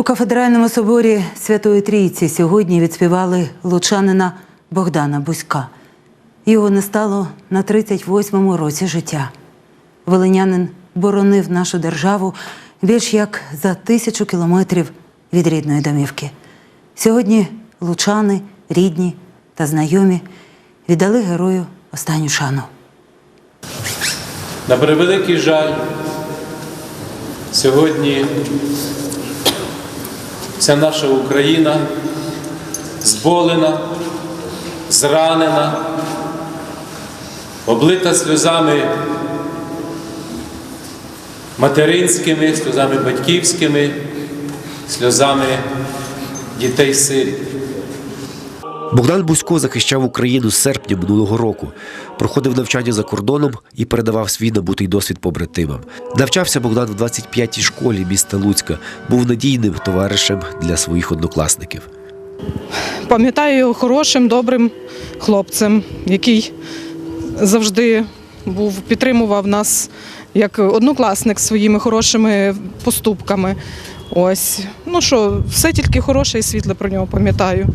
У кафедральному соборі Святої Трійці сьогодні відспівали лучанина Богдана Бузька. Його не стало на 38-му році життя. Волинянин боронив нашу державу більш як за тисячу кілометрів від рідної домівки. Сьогодні лучани, рідні та знайомі віддали герою останню шану. На превеликий жаль, сьогодні вся наша Україна зболена, зранена, облита сльозами материнськими, сльозами батьківськими, сльозами дітей сиріт. Богдан Бузько захищав Україну з серпня минулого року, проходив навчання за кордоном і передавав свій набутий досвід побратимам. Навчався Богдан в 25-й школі міста Луцька, був надійним товаришем для своїх однокласників. Пам'ятаю його хорошим, добрим хлопцем, який завжди був, підтримував нас як однокласник своїми хорошими поступками. Ось, ну що, все тільки хороше і світле про нього пам'ятаю.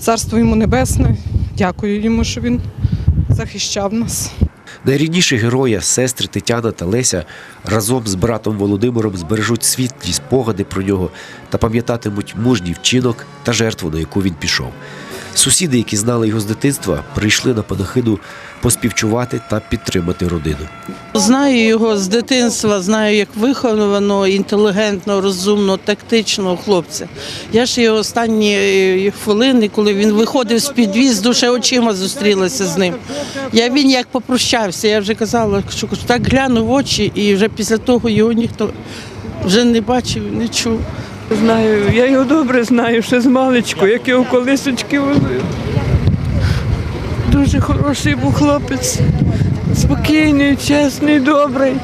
Царство йому небесне. Дякую йому, що він захищав нас. Найрідніші герої, сестри Тетяна та Леся, разом з братом Володимиром збережуть світлі спогади про нього та пам'ятатимуть мужній вчинок та жертву, на яку він пішов. Сусіди, які знали його з дитинства, прийшли на панахиду поспівчувати та підтримати родину. Знаю його з дитинства, знаю як вихованого, інтелігентного, розумного, тактичного хлопця. Я ж його останні е, хвилини, коли він виходив з підвізду, ще очима зустрілася з ним. Я він як попрощався, я вже казала, що так глянув очі, і вже після того його ніхто вже не бачив, не чув. Знаю, я його добре знаю, ще з маличку, як його колисочки возив. Дуже хороший був хлопець, спокійний, чесний, добрий.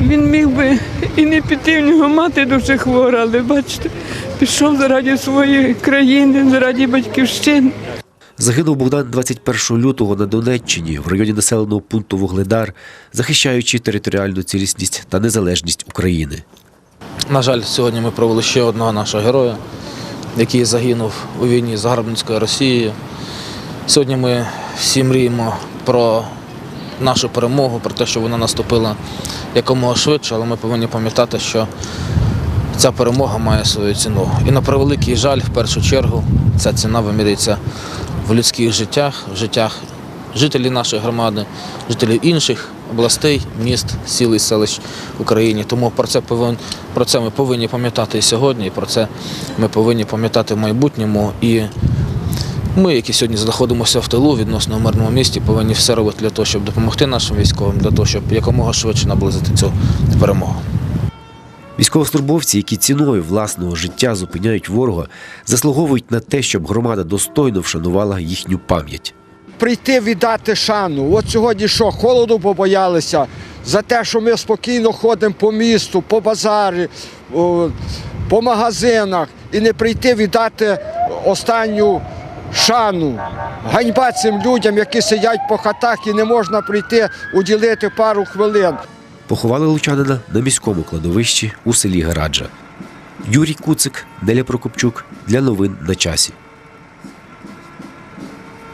Він міг би і не піти, в нього мати дуже хвора, але бачите, пішов заради своєї країни, заради батьківщини. Загинув Богдан 21 лютого на Донеччині в районі населеного пункту Вугледар, захищаючи територіальну цілісність та незалежність України. На жаль, сьогодні ми провели ще одного нашого героя, який загинув у війні з загарбницькою Росією. Сьогодні ми всі мріємо про нашу перемогу, про те, що вона наступила якомога швидше, але ми повинні пам'ятати, що ця перемога має свою ціну. І на превеликий жаль, в першу чергу, ця ціна вимірюється в людських життях, в життях жителів нашої громади, жителів інших областей, міст, сіл і селищ в Україні. Тому про це повин, про це ми повинні пам'ятати і сьогодні, і про це ми повинні пам'ятати в майбутньому. І ми, які сьогодні знаходимося в тилу відносно в мирному місті, повинні все робити для того, щоб допомогти нашим військовим, для того, щоб якомога швидше наблизити цю перемогу. Військовослужбовці, які ціною власного життя зупиняють ворога, заслуговують на те, щоб громада достойно вшанувала їхню пам'ять. Прийти віддати шану. От сьогодні що, холоду побоялися за те, що ми спокійно ходимо по місту, по базарі, по магазинах і не прийти віддати останню шану. Ганьба цим людям, які сидять по хатах і не можна прийти уділити пару хвилин. Поховали лучанина на міському кладовищі у селі Гараджа. Юрій Куцик, Неля Прокопчук для новин на часі.